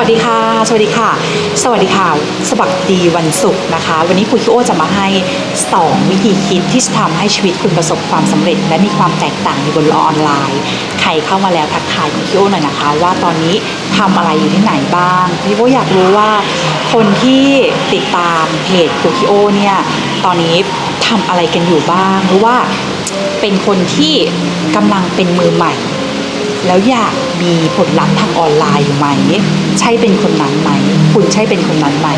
วัสดีค่ะ สวัสดีค่ะ สวัสดีค่ะสวัสดีวันศุกร์นะคะ วันนี้คุณคิโอจะมาให้ 2 วิธีคิดที่จะทำให้ชีวิตคุณประสบความสำเร็จ และมีความแตกต่างในบนโลกออนไลน์ ใครเข้ามาแล้วทักทายคุณคิโอหน่อยนะคะ ว่าตอนนี้ทำอะไรอยู่ที่ไหนบ้างคุณคิโออยากรู้ว่า คนที่ติดตามเพจคุณคิโอเนี่ย ตอนนี้ทำอะไรกันอยู่บ้างหรือว่าเป็นคนที่กำลังเป็นมือใหม่ แล้วอยากมีผลลัพธ์ทางออนไลน์อยู่ไหม ใช่เป็นคนนั้นไหม คุณใช่เป็นคนนั้นไหม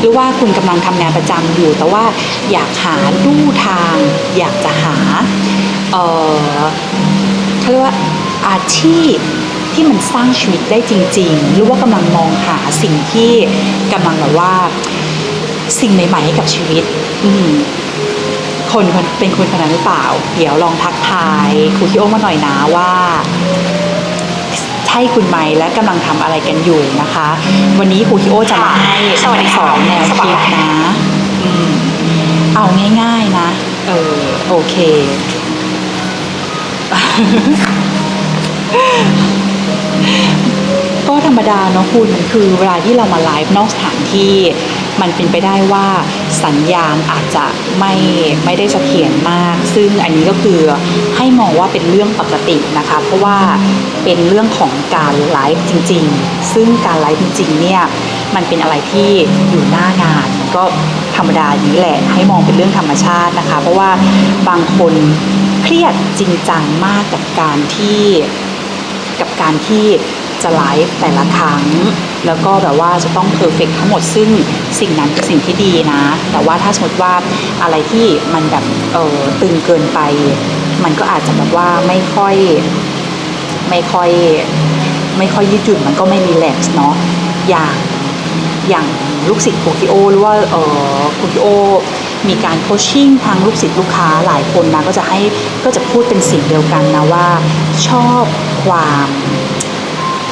หรือว่าคุณกำลังทำงานประจำอยู่ แต่ว่าอยากหาลู่ทาง อยากจะหาเออเขาเรียกว่าอาชีพที่มันสร้างชีวิตได้จริง ๆ หรือว่ากำลังมองหาสิ่งที่กำลังแบบว่าสิ่งใหม่ๆให้กับชีวิต อืคนเป็นคนคนนั้นหรือเปล่า เดี๋ยวลองทักทายครูคิโอมาหน่อยนะว่า ช่คุณไหมและกำลังทำอะไรกันอยู่นะคะ วันนี้ครูคิโอจะมาให้สวัสดีสค่ะอนแนวคิดนะอืมเอาง่ายๆนะ เออโอเค ก็ธรรมดาเนาะคุณคือเวลาที่เรามาไลฟ์นอกสถานที่ มันเป็นไปได้ว่าสัญญาณอาจจะไม่ไม่ได้เสถียรมาก ซึ่งอันนี้ก็คือให้มองว่าเป็นเรื่องปกตินะคะ เพราะว่าเป็นเรื่องของการไลฟ์จริง ๆ ซึ่งการไลฟ์จริงๆเนี่ยมันเป็นอะไรที่อยู่หน้างาน ก็ธรรมดาอย่างนี้แหละให้มองเป็นเรื่องธรรมชาตินะคะ เพราะว่าบางคนเครียดจริงจังมากกับการที่กับการที่จะไลฟ์แต่ละครั้ง แล้วก็แบบว่าจะต้องเพอร์เฟกทั้งหมดซึ่งสิ่งนั้นเป็นสิ่งที่ดีนะ แต่ว่าถ้าสมมติว่าอะไรที่มันแบบเออตึงเกินไป มันก็อาจจะแบบว่าไม่ค่อยไม่ค่อยไม่ค่อยยืดหยุ่นมันก็ไม่รีแลกซ์เนาะอย่างอย่างลูกศิษย์โคคิโอหรือว่าเออโคคิโอมีการโคชชิ่งทางลูกศิษย์ลูกค้าหลายคนนะก็จะให้ก็จะพูดเป็นสิ่งเดียวกันนะว่า ชอบความ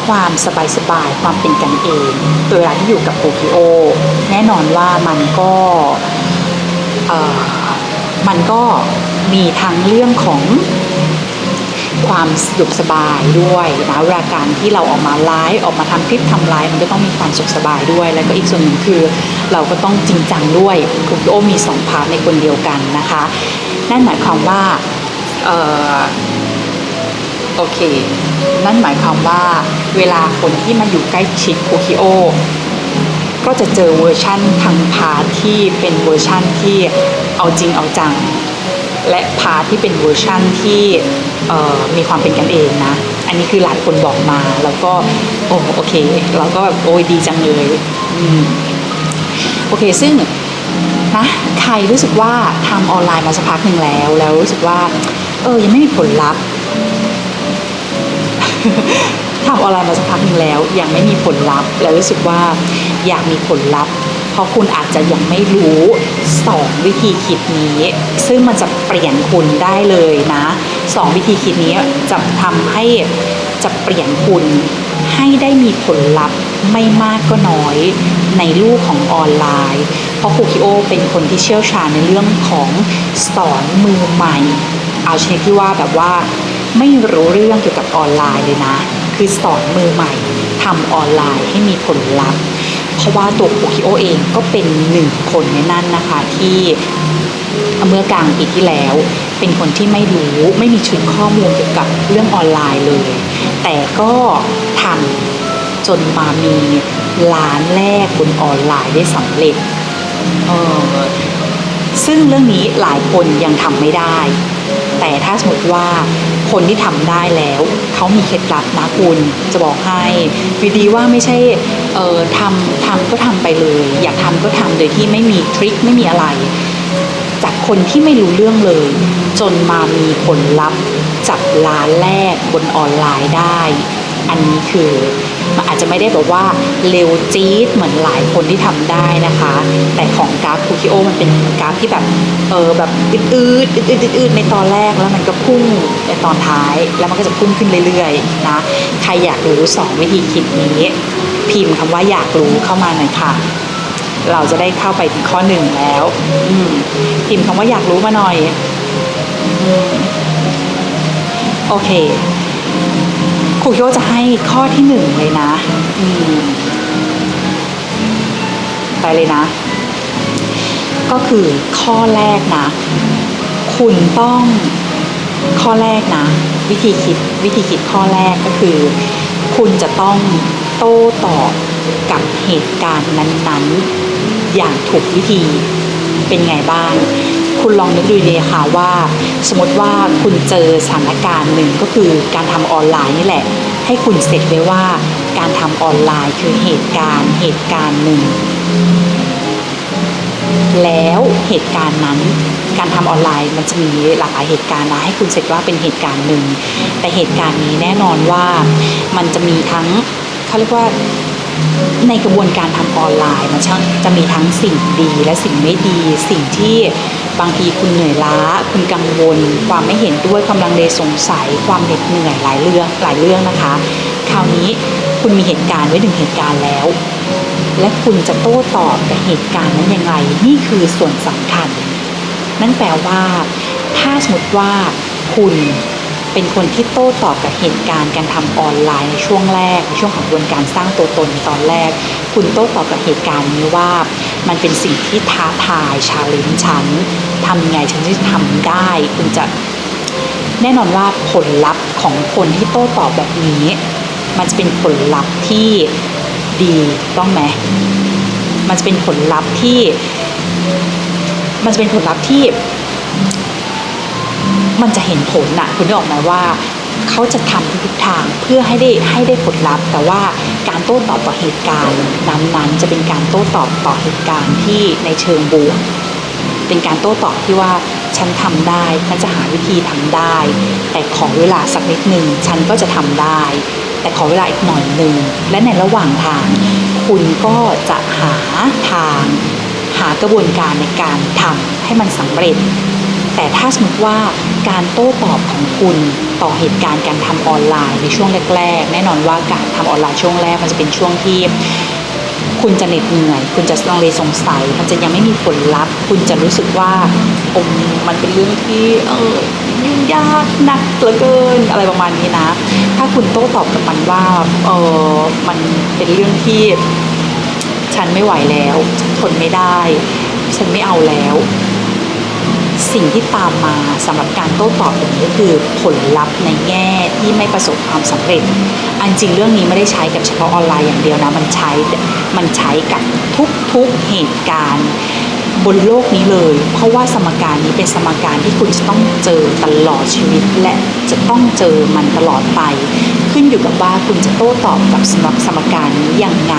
ความสบายๆความเป็นกันเองโดยเวลาที่อยู่กับโคคิโอ แน่นอนว่ามันก็มันก็มีทั้งเรื่องของความสะดวกสบายด้วยนะเวลาการที่เราออกมาไลฟ์ออกมาทำคลิปทำไลฟ์มันก็ต้องมีความสุขสบายด้วย แล้วก็อีกส่วนหนึ่งคือ เราก็ต้องจริงจังด้วยคุณโอมีสองพาร์ทในคนเดียวกันนะคะ นั่นหมายความว่า โอเค นั่นหมายความว่าเวลาคนที่มาอยู่ใกล้ชิดโคคิโอ ก็จะเจอเวอร์ชั่นทางพาร์ที่เป็นเวอร์ชั่นที่เอาจริงเอาจัง และพาร์ทที่เป็นเวอร์ชั่นที่มีความเป็นกันเองนะ อันนี้คือหลายคนบอกมาแล้วก็โอ้โอเค เราก็แบบโอ้ยดีจังเลยอโอเคซึ่งนะใครรู้สึกว่าทำออนไลน์มาสักพักหนึ่งแล้ว แล้วรู้สึกว่า เออยังไม่มีผลลัพธ์ ทำออนไลน์มาสักพักหนึ่งแล้ว ยังไม่มีผลลัพธ์ แล้วรู้สึกว่าอยากมีผลลัพธ์ เพราะคุณอาจจะยังไม่รู้สองวิธีคิดนี้ ซึ่งมันจะเปลี่ยนคุณได้เลยนะสองวิธีคิดนี้จะทำให้จะเปลี่ยนคุณให้ได้มีผลลัพธ์ไม่มากก็น้อยในลูกของออนไลน์ เพราะครูคิโอเป็นคนที่เชี่ยวชาญในเรื่องของสอนมือใหม่ เอาชนิดที่ว่าแบบว่า ไม่รู้เรื่องเกี่ยวกับออนไลน์เลยนะ คือสอนมือใหม่ทำออนไลน์ให้มีผลลัพธ์ เพราะว่าตัวโคคิโอเองก็เป็นหนึ่งคนในนั้นนะคะที่เมื่อกลางปีที่แล้ว เป็นคนที่ไม่รู้ไม่มีชุดข้อมูลเกี่ยวกับเรื่องออนไลน์เลย แต่ก็ทำจนมามีร้านแรกบนออนไลน์ได้สำเร็จ ซึ่งเรื่องนี้หลายคนยังทำไม่ได้ แต่ถ้าสมมติว่าคนที่ทำได้แล้วเขามีเคล็ดลับนะคุณจะบอกให้วิดีว่าไม่ใช่เออทำทำก็ทำไปเลย อยากทำก็ทำโดยที่ไม่มีทริคไม่มีอะไร จากคนที่ไม่รู้เรื่องเลย จนมามีผลลัพธ์จากร้านแรกบนออนไลน์ได้ อันนี้คือ มันอาจจะไม่ได้แบบว่าเร็วจี๊ดเหมือนหลายคนที่ทำได้นะคะ แต่ของกราฟคูคิโอมันเป็นกราฟที่แบบเออแบบอืดอืดอืดอืดในตอนแรกแล้วมันก็พุ่งในตอนท้าย แล้วมันก็จะพุ่งขึ้นเรื่อยๆนะใครอยากรู้สองวิธีคิดนี้ พิมพ์คำว่าอยากรู้เข้ามาหน่อยค่ะเราจะได้เข้าไปถึงข้อหนึ่งแล้วพิมพ์คำว่าอยากรู้มาหน่อย โอเค ครูโยจะให้ข้อที่หนึ่งเลยนะอืมใจเลยนะ ก็คือข้อแรกนะ คุณต้องข้อแรกนะ วิธีคิดวิธีคิดข้อแรกก็คือ คุณจะต้องโต้ตอบกับเหตุการณ์นั้นๆ อย่างถูกวิธีเป็นไงบ้าง คุณลองนึกดูดีค่ะว่า สมมติว่าคุณเจอสถานการณ์หนึ่งก็คือการทำออนไลน์นี่แหละ ให้คุณเสร็จไว้ว่า การทำออนไลน์คือเหตุการณ์เหตุการณ์หนึ่ง แล้วเหตุการณ์นั้นการทำออนไลน์มันจะมีหลากหลายเหตุการณ์นะให้คุณเสร็จว่าเป็นเหตุการณ์หนึ่ง แต่เหตุการณ์นี้แน่นอนว่ามันจะมีทั้งเขาเรียกว่าในกระบวนการทำออนไลน์มันจะมีทั้งสิ่งดีและสิ่งไม่ดี สิ่งที่ บางทีคุณเหนื่อยล้า คุณกังวล ความไม่เห็นด้วยความลังเลสงสัย ความเหน็ดเหนื่อยหลายเรื่องหลายเรื่องนะคะ คราวนี้คุณมีเหตุการณ์ไว้หนึ่งเหตุการณ์แล้ว และคุณจะโต้ตอบกับเหตุการณ์นั้นยังไง นี่คือส่วนสำคัญ นั่นแปลว่า ถ้าสมมติว่าคุณ เป็นคนที่โต้ตอบกับเหตุการณ์การทำออนไลน์ในช่วงแรกในช่วงของกระบวนการสร้างตัวตนในตอนแรก คุณโต้ตอบกับเหตุการณ์นี้ว่า มันเป็นสิ่งที่ท้าทายชาเลนจ์ฉันทำยังไงฉันจะทำได้ คุณจะแน่นอนว่าผลลัพธ์ของคนที่โต้ตอบแบบนี้ มันจะเป็นผลลัพธ์ที่ดีต้องไหมมันจะเป็นผลลัพธ์ที่ มันจะเป็นผลลัพธ์ที่ มันจะเห็นผลน่ะคุณนึกออกไหมว่าเขาจะทำทุกทางเพื่อให้ได้ให้ได้ผลลัพธ์ แต่ว่าการโต้ตอบต่อเหตุการณ์นั้นๆ จะเป็นการโต้ตอบต่อเหตุการณ์ที่ในเชิงบวกเป็นการโต้ตอบที่ว่าฉันทำได้ฉันจะหาวิธีทำได้ แต่ขอเวลาสักนิดหนึ่งฉันก็จะทำได้ แต่ขอเวลาอีกหน่อยหนึ่งและในระหว่างทาง คุณก็จะหาทาง หากระบวนการในการทำให้มันสำเร็จ แต่ถ้าสมมติว่าการโต้ตอบของคุณต่อเหตุการณ์การทำออนไลน์ในช่วงแรก ๆ แน่นอนว่าการทำออนไลน์ช่วงแรกมันจะเป็นช่วงที่คุณจะเหน็ดเหนื่อย คุณจะลังเลสงสัย มันจะยังไม่มีผลลัพธ์ คุณจะรู้สึกว่าอมมันเป็นเรื่องที่เออยุ่งยากหนักเหลือเกินอะไรประมาณนี้นะ ถ้าคุณโต้ตอบกับมันว่าเออมันเป็นเรื่องที่ฉันไม่ไหวแล้วฉันทนไม่ได้ ฉันไม่เอาแล้ว สิ่งที่ตามมาสำหรับการโต้ตอบอย่างนี้คือผลลัพธ์ในแง่ที่ไม่ประสบความสำเร็จ อันจริงเรื่องนี้ไม่ได้ใช้กับเฉพาะออนไลน์อย่างเดียวนะ มันใช้มันใช้กับทุกๆเหตุการณ์บนโลกนี้เลย เพราะว่าสมการนี้เป็นสมการที่คุณจะต้องเจอตลอดชีวิต และจะต้องเจอมันตลอดไป ขึ้นอยู่กับว่าคุณจะโต้ตอบกับสมสมการนี้ยังไง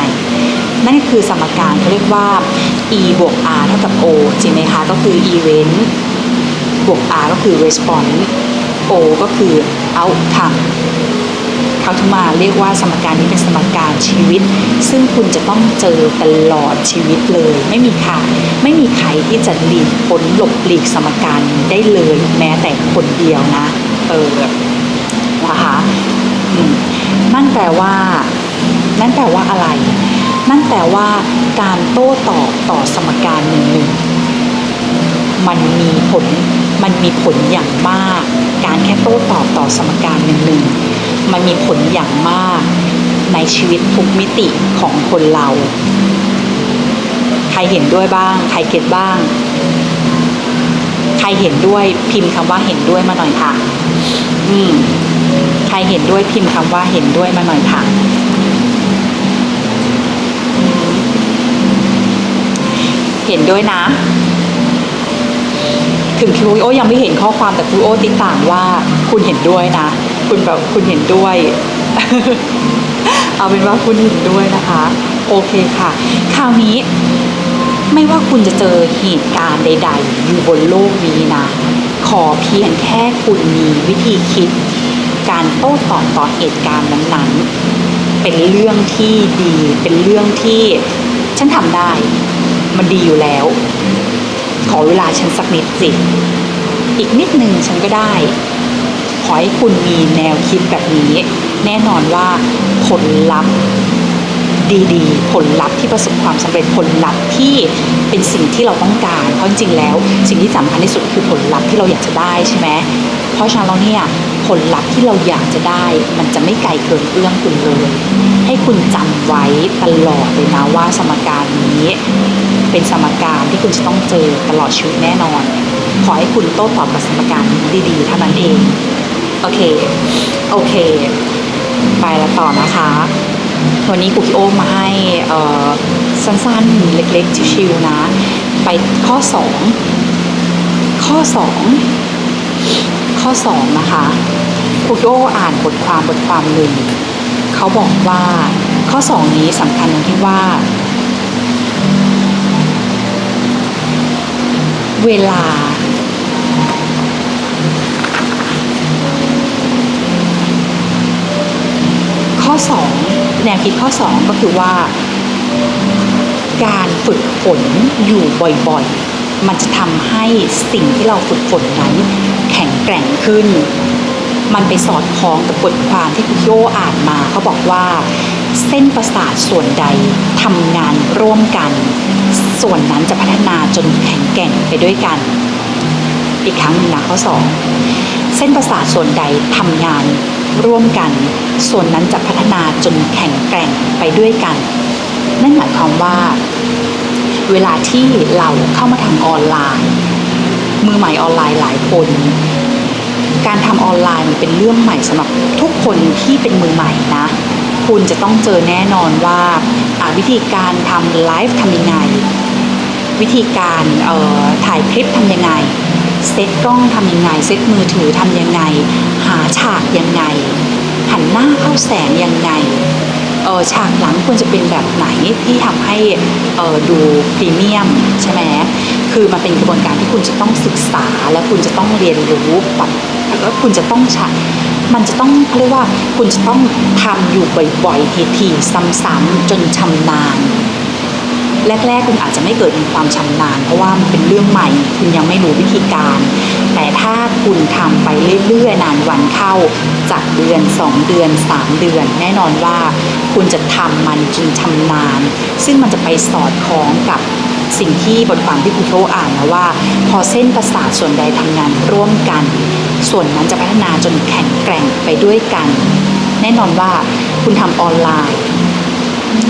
นั่นคือสมการเขาเรียกว่า e บวก r เท่ากับ o จริงไหมคะ ก็คือ event บวก r ก็คือ response o ก็คือ outcome เขาถึงมาเรียกว่าสมการนี้เป็นสมการชีวิต ซึ่งคุณจะต้องเจอตลอดชีวิตเลย ไม่มีค่ะไม่มีใครที่จะหลีกพ้นหลบหลีกสมการนี้ได้เลยแม้แต่คนเดียวนะ เออนะคะอืมนั่นแปลว่า นั่นแปลว่าอะไร นั่นแปลว่าการโต้ตอบต่อสมการหนึ่งหนึ่งมันมีผล มันมีผลอย่างมาก การแค่โต้ตอบต่อสมการหนึ่งหนึ่งมันมีผลอย่างมากในชีวิตทุกมิติของคนเรา ใครเห็นด้วยบ้าง ใครเก็ตบ้าง ใครเห็นด้วยพิมพ์คำว่าเห็นด้วยมาหน่อยค่ะ อืม ใครเห็นด้วยพิมพ์คำว่าเห็นด้วยมาหน่อยค่ะเห็นด้วยนะ ถึงครูโอยังไม่เห็นข้อความแต่ครูโอติดต่างว่าคุณเห็นด้วยนะ คุณแบบคุณเห็นด้วย เอาเป็นว่าคุณเห็นด้วยนะคะ โอเคค่ะ คราวนี้ไม่ว่าคุณจะเจอเหตุการณ์ใด ๆ อยู่บนโลกนี้นะ ขอเพียงแค่คุณมีวิธีคิด การโต้ตอบต่อเหตุการณ์นั้นๆ เป็นเรื่องที่ดี เป็นเรื่องที่ฉันทำได้ มันดีอยู่แล้ว ขอเวลาฉันสักนิดสิ อีกนิดหนึ่งฉันก็ได้ ขอให้คุณมีแนวคิดแบบนี้ แน่นอนว่าผลลัพธ์ดีๆ ผลลัพธ์ที่ประสบความสำเร็จผลลัพธ์ที่เป็นสิ่งที่เราต้องการ เพราะจริงๆแล้ว สิ่งที่สำคัญที่สุดคือผลลัพธ์ที่เราอยากจะได้ใช่ไหมเพราะฉะนั้นเราเนี่ย ผลลัพธ์ที่เราอยากจะได้ มันจะไม่ไกลเกินเอื้อมคุณเลย ให้คุณจำไว้ตลอดเลยนะว่าสมการนี้ เป็นสมการที่คุณจะต้องเจอตลอดชีวิตแน่นอน ขอให้คุณโต้ตอบกับสมการนี้ดีๆเท่านั้นเอง โอเค โอเค ไปแล้วต่อนะคะ วันนี้ครูพี่โอมาให้สั้นๆ เล็กๆ ชิวๆนะ ไปข้อ 2 ข้อ 2 ข้อ 2 นะคะครูพี่โออ่านบทความบทความหนึ่งเขาบอกว่าข้อ 2 นี้สำคัญตรงที่ว่า เวลา ข้อ 2 แนวคิดข้อ 2 ก็คือว่า การฝึกฝนอยู่บ่อยๆ มันจะทำให้สิ่งที่เราฝึกฝนนั้น แข็งแกร่งขึ้น มันไปสอดคล้องกับบทความที่คุณโยอ่านมาเขาบอกว่า เส้นประสาทส่วนใดทำงานร่วมกัน ส่วนนั้นจะพัฒนาจนแข็งแกร่งไปด้วยกัน อีกครั้งหนึ่งนะข้อ2เส้นประสาทส่วนใดทำงานร่วมกัน ส่วนนั้นจะพัฒนาจนแข็งแกร่งไปด้วยกัน นั่นหมายความว่า เวลาที่เราเข้ามาทำออนไลน์ มือใหม่ออนไลน์หลายคน การทำออนไลน์มันเป็นเรื่องใหม่สำหรับทุกคนที่เป็นมือใหม่นะ คุณจะต้องเจอแน่นอนว่าวิธีการทำไลฟ์ทำยังไง วิธีการออถ่ายคลิปทำยังไงเซตกล้องทำยังไง เซตมือถือทำยังไง หาฉากยังไง หันหน้าเข้าแสงยังไงเออฉากหลังควรจะเป็นแบบไหนที่ทำให้เออดูพรีเมียมใช่ไหม คือมันเป็นกระบวนการที่คุณจะต้องศึกษา และคุณจะต้องเรียนรู้ปรับแล้วคุณจะต้องใช้มันจะต้องเรียกว่าคุณจะต้องทำอยู่บ่อยๆทีๆซ้ำๆจนชำนาญแรกๆคุณอาจจะไม่เกิดมีความชำนาญ เพราะว่ามันเป็นเรื่องใหม่ คุณยังไม่รู้วิธีการ แต่ถ้าคุณทำไปเรื่อยๆ นานวันเข้า จากเดือน 2 เดือน 3 เดือน แน่นอนว่าคุณจะทำมันจนชำนาญ ซึ่งมันจะไปสอดคล้องกับ สิ่งที่บทความที่คุณโทอ่านนะว่า พอเส้นประสาทส่วนใดทำงานร่วมกัน ส่วนนั้นจะพัฒนาจนแข็งแกร่งไปด้วยกัน แน่นอนว่าคุณทำออนไลน์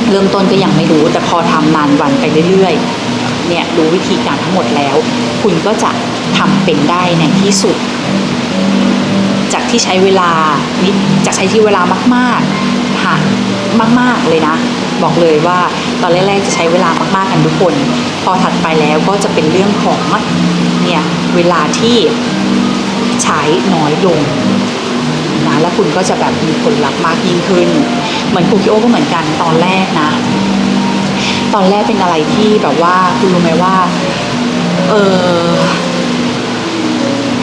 เริ่มต้นก็ยังไม่รู้ แต่พอทำนานวันไปเรื่อยๆเนี่ยรู้วิธีการทั้งหมดแล้ว คุณก็จะทำเป็นได้ในที่สุด จากที่ใช้เวลานิดจากใช้ที่เวลามากๆค่ะมาก ๆ เลยนะ บอกเลยว่า ตอนแรกๆจะใช้เวลามากๆกันทุกคน พอถัดไปแล้วก็จะเป็นเรื่องของเนี่ยเวลาที่ใช้น้อยลงนะแล้วคุณก็จะแบบมีผลลัพธ์มากยิ่งขึ้น เหมือนคุกิโอก็เหมือนกันตอนแรกนะ ตอนแรกเป็นอะไรที่แบบว่าคุณรู้ไหมว่าเออ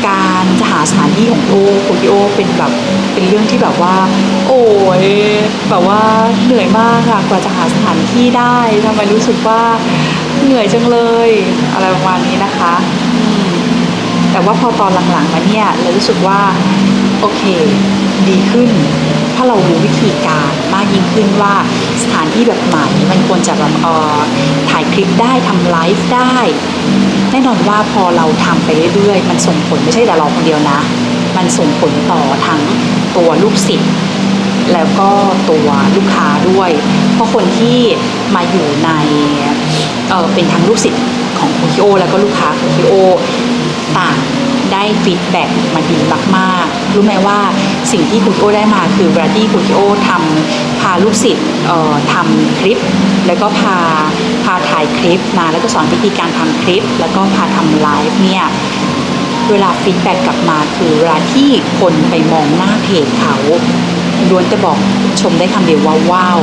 การจะหาสถานที่ของโอคุกิโอเป็นแบบเป็นเรื่องที่แบบว่า ยแบบว่าเหนื่อยมากอะกว่าจะหาสถานที่ได้ทำไมรู้สึกว่าเหนื่อยจังเลย อะไรประมาณนี้นะคะอืมแต่ว่าพอตอนหลังๆมาเนี่ยเรารู้สึกว่าโอเค ดีขึ้น ถ้าเรารู้วิธีการมากยิ่งขึ้นว่าสถานที่แบบไหนมันควรจะแบบเอ่อถ่ายคลิปได้ทำไลฟ์ได้ แน่นอนว่าพอเราทำไปเรื่อยๆ มันส่งผลไม่ใช่แต่เราคนเดียวนะ มันส่งผลต่อทั้งตัวลูกศิษย์ แล้วก็ตัวลูกค้าด้วย เพราะคนที่มาอยู่ในเเป็นทั้งลูกศิษย์ของคุคิโอแล้วก็ลูกค้าคุคิโอต่างได้ฟีดแบ็กมาดีมากๆ รู้ไหมว่าสิ่งที่คุคิโอได้มาคือเวลาที่คุคิโอทำพาลูกศิษย์ทำคลิป แล้วก็พาพาถ่ายคลิปนะแล้วก็สอนวิธีการทำคลิป แล้วก็พาทำไลฟ์เนี่ยเวลาฟีดแบ็กกลับมาคือเวลาที่คนไปมองหน้าเพจเขา ล้วนจะบอกชมได้คำเดียวว่าว้าว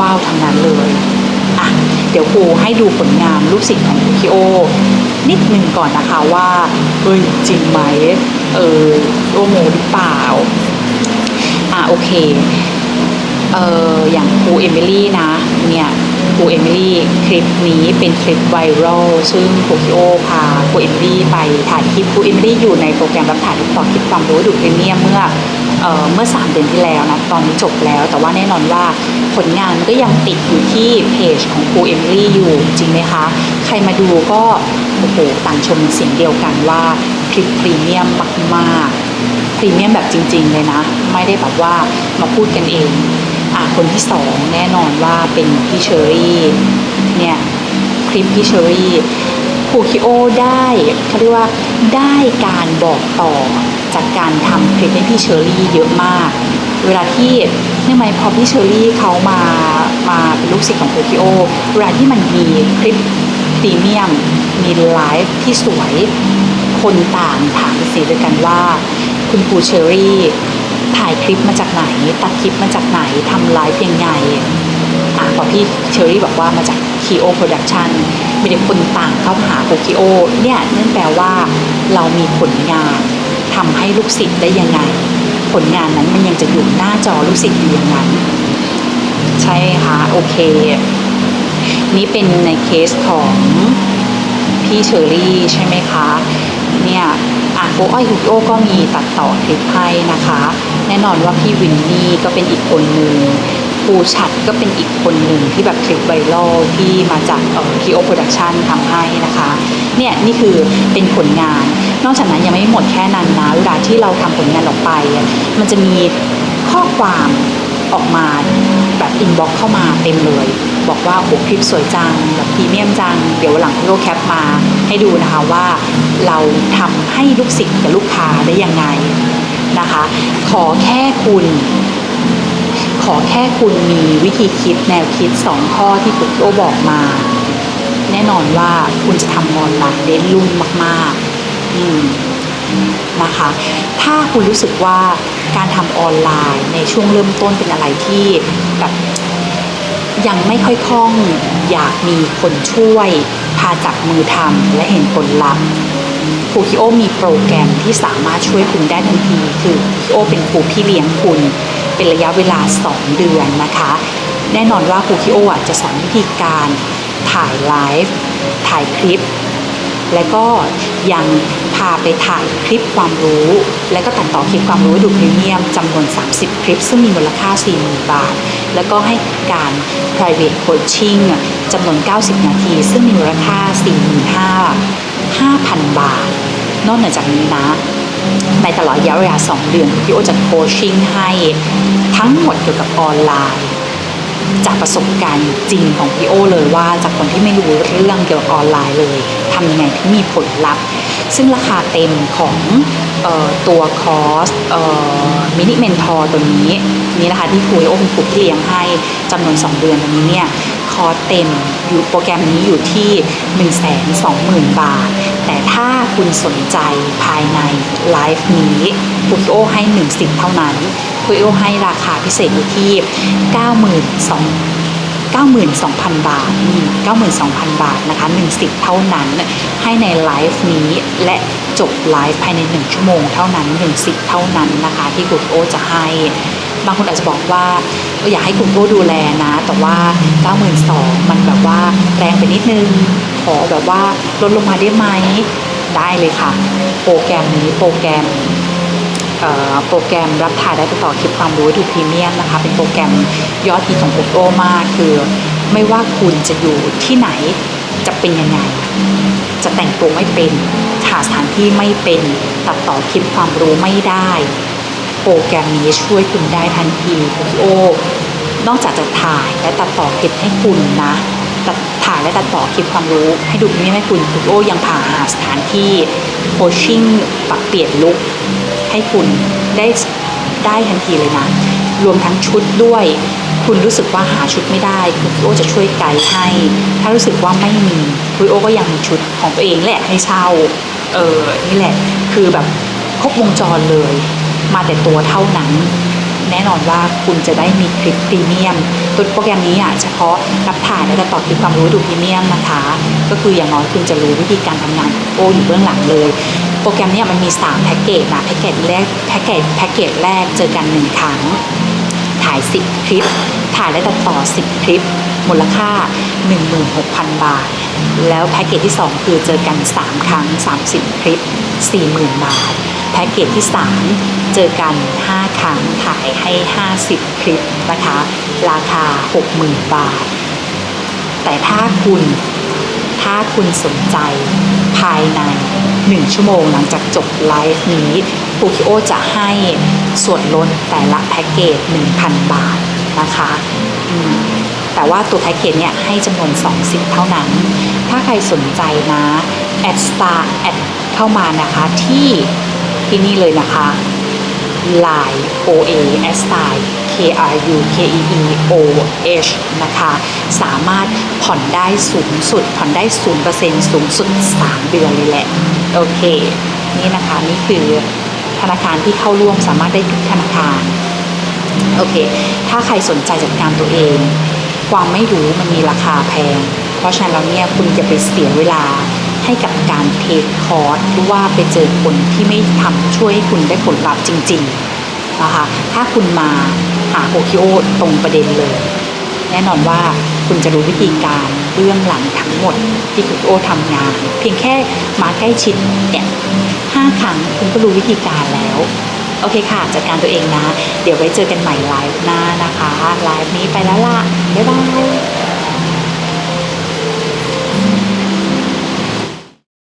ว้าวทั้งนั้นเลยอะเดี๋ยวครูให้ดูผลงานลูกศิษย์ของคุคิโอ นิดหนึ่งก่อนนะคะว่าเฮ้ยจริงไหมเออโอโมหรือเปล่าอะโอเคเอออย่างครูเอมิลี่นะ เนี่ยครูเอมิลี่คลิปนี้เป็นคลิปไวรัลซึ่งครูคิโอพาครูเอมิลี่ไปถ่ายคลิปครูเอมิลี่อยู่ในโปรแกรมรับถ่ายติดต่อคลิปความรู้ดูพรีเมียมเมื่อ เเมื่อ 3 เดือนที่แล้วนะตอนนี้จบแล้ว แต่ว่าแน่นอนว่าผลงานมันก็ยังติดอยู่ที่เพจของครูเอมิลี่อยู่จริงไหมคะ ใครมาดูก็โอ้โหต่างชมเสียงเดียวกันว่าคลิปพรีเมียมมากๆพรีเมียมแบบจริง ๆ เลยนะ ไม่ได้แบบว่ามาพูดกันเองอะคนที่สองแน่นอนว่าเป็นพี่เชอรี่เนี่ยคลิปพี่เชอรี่ คูคิโอได้เขาเรียกว่าได้การบอกต่อจากการทำคลิปให้พี่เชอรี่เยอะมาก เวลาที่เนื่องไหมพอพี่เชอรี่เขามามาเป็นลูกศิษย์ของคูคิโอเวลาที่มันมีคลิปพรีเมียม มีไลฟ์ที่สวยคนต่างถามสีด้วยกันว่า คุณครูเชอรี่ถ่ายคลิปมาจากไหน ตัดคลิปมาจากไหนทำไลฟ์ยังไง อะพอพี่เชอรี่บอกว่ามาจาก Kio Production มีแต่คนต่างเข้ามาหาโคคิโอเนี่ยนั่นแปลว่าเรามีผลงานทำให้ลูกศิษย์ได้ยังไง ผลงานนั้นมันยังจะอยู่หน้าจอลูกศิษย์อยู่อย่างนั้น ใช่ค่ะโอเค นี่เป็นในเคสของพี่เชอรี่ใช่ไหมคะเนี่ยอะโกอ้อยฮุกโอก็มีตัดต่อคลิปให้นะคะ แน่นอนว่าพี่วินนี่ก็เป็นอีกคนหนึ่ง ปูชัดก็เป็นอีกคนหนึ่งที่แบบคลิปไวรัลที่มาจากพีโอโปรดักชันทำให้นะคะ เนี่ยนี่คือเป็นผลงาน นอกจากนั้นยังไม่หมดแค่นั้นนะเวลาที่เราทำผลงานออกไป มันจะมีข้อความออกมาแบบอินบ็อกเข้ามาเต็มเลย บอกว่าโอ้คลิปสวยจังแบบพรีเมียมจัง เดี๋ยวหลังพี่โรแคปมาให้ดูนะคะว่าเราทำให้ลูกศิษย์กับลูกค้าได้ยังไงนะคะ ขอแค่คุณ ขอแค่คุณมีวิธีคิดแนวคิด 2 ข้อที่คุณโอบอกมา แน่นอนว่าคุณจะทำออนไลน์ได้รุ่งมากๆ อืมนะคะ ถ้าคุณรู้สึกว่าการทำออนไลน์ในช่วงเริ่มต้นเป็นอะไรที่แบบยังไม่ค่อยคล่อง อยากมีคนช่วย พาจับมือทำและเห็นผลลัพธ์ครูคิโอมีโปรแกรมที่สามารถช่วยคุณได้ทันที คือคิโอเป็นครูพี่เลี้ยงคุณ เป็นระยะเวลา 2 เดือนนะคะ แน่นอนว่าครูคิโอจะสอนวิธีการถ่ายไลฟ์ถ่ายคลิป และก็ยังพาไปถ่ายคลิปความรู้ และก็ตัดต่อคลิปความรู้ดูพรีเมียมจำนวน 30 คลิป ซึ่งมีมูลค่า 40,000 บาท แล้วก็ให้การ private coaching จำนวน 90 นาที ซึ่งมีมูลค่า 45,000 5,000 บาท นอกนจากนี้นะ ในตลอดระยะเวลา2เดือนพี่โอจะโคชชิ่งให้ทั้งหมดเกี่ยวกับออนไลน์ จากประสบการณ์จริงของพี่โอเลยว่าจากคนที่ไม่รู้เรื่องเกี่ยวกับออนไลน์เลยทำยังไงที่มีผลลัพธ์ ซึ่งราคาเต็มของออตัวคอร์สมินิเมนทอร์ตัวนี้นี่นะคะที่ครูโอเป็นครูที่เลี้ยงให้จำนวน 2 เดือนตัวนี้เนี่ยคอร์สเต็มอยู่โปรแกรมนี้อยู่ที่ 1 2 0 0 0 0 บาท แต่ ถ้าคุณสนใจภายในไลฟ์นี้ครูโอให้1สิทธิ์เท่านั้นคุยโอให้ราคาพิเศษอยู่ที่ 92,000 92,000 บาท 92,000 บาทนะคะ1สิทธิ์เท่านั้น ให้ในไลฟ์นี้และจบไลฟ์ภายใน 1 ชั่วโมงเท่านั้น1สิทธิ์เท่านั้นนะคะ ที่กุดโอจะให้บางคนอาจจะบอกว่าอยากให้กุดโอดูแลนะ แต่ว่า 92,000มันแบบว่าแรงไปนิดนึง ขอแบบว่าลดลงมาได้ไหม ได้เลยค่ะ โปรแกรมนี้โปรแกรมโปรแกรมรับถ่ายได้ต่อคลิปความรู้ดูพรีเมียมนะคะ เป็นโปรแกรมยอดฮิตของ Google มากคือไม่ว่าคุณจะอยู่ที่ไหนจะเป็นยังไง จะแต่งตัวไม่เป็นหาสถานที่ไม่เป็นตัดต่อคลิปความรู้ไม่ได้ โปรแกรมนี้ช่วยคุณได้ทันทีคุณโอนอกจากจะถ่ายและตัดต่อคลิปให้คุณนะตัด ถ่ายและตัดต่อคลิปความรู้ให้ดูพรีเมียมให้คุณคุณโอยังพาหาสถานที่โคชชิ่งปรับเปลี่ยนลุคให้คุณได้ได้ทันทีเลยนะ รวมทั้งชุดด้วย คุณรู้สึกว่าหาชุดไม่ได้คุณโอจะช่วยไกด์ให้ ถ้ารู้สึกว่าไม่มีคุณโอก็ยังมีชุดของตัวเองแหละให้เช่าเออนี่แหละคือแบบครบวงจรเลย มาแต่ตัวเท่านั้น แน่นอนว่าคุณจะได้มีคลิปพรีเมียมตัวโปรแกรมนี้อะเฉพาะรับถ่ายและตัดต่อคลิปความรู้ดูพรีเมียมนะคะ ก็คืออย่างน้อยคุณจะรู้วิธีการทำงานของโออยู่เบื้องหลังเลย โปรแกรมนี้มันมี 3 แพ็กเกจนะแพ็กเกจแรกแพ็กเกจแพ็กเกจแรกเจอกัน 1 ครั้ง ถ่าย 10 คลิป ถ่ายและตัดต่อ 10 คลิป มูลค่า 16,000 บาท แล้วแพ็กเกจที่ 2 คือเจอกัน 3 ครั้ง 30 คลิป 40,000 บาท แพ็กเกจที่ 3 เจอกัน 5 ครั้งขายให้ 50 คลิปนะคะ ราคา 60,000 บาท แต่ถ้าคุณถ้าคุณสนใจภายใน 1 ชั่วโมงหลังจากจบไลฟ์นี้ปูคิโอจะให้ส่วนลดแต่ละแพ็กเกจ 1,000 บาทนะคะแต่ว่าตัวแพ็กเกจเนี่ยให้จำนวน 2 สิทธิ์เท่านั้น ถ้าใครสนใจนะ แอดสตาร์แอดเข้ามานะคะที่ ที่นี่เลยนะคะ Line OA S I K R U K E E O H นะคะ สามารถผ่อนได้สูงสุด ผ่อนได้ 0%สูงสุด 3 เดือนเลยแหละ โอเค นี่นะคะ นี่คือธนาคารที่เข้าร่วมสามารถได้ทุกธนาคาร โอเค ถ้าใครสนใจจัดการตัวเอง ความไม่รู้มันมีราคาแพง เพราะฉะนั้นแล้วเนี่ยคุณจะไปเสียเวลา ให้กับการเทคคอร์สหรือว่าไปเจอคนที่ไม่ทำช่วยให้คุณได้ผลลัพธ์จริงๆนะคะถ้าคุณมาหาโอคิโอตรงประเด็นเลย แน่นอนว่าคุณจะรู้วิธีการเบื้องหลังทั้งหมดที่คุณโอทำงาน เพียงแค่มาใกล้ชิดเนี่ยห้าครั้งคุณก็รู้วิธีการแล้วโอเคค่ะ จัดการตัวเองนะ เดี๋ยวไว้เจอกันใหม่ไลฟ์หน้านะคะ ไลฟ์นี้ไปแล้วล่ะ บ๊ายบาย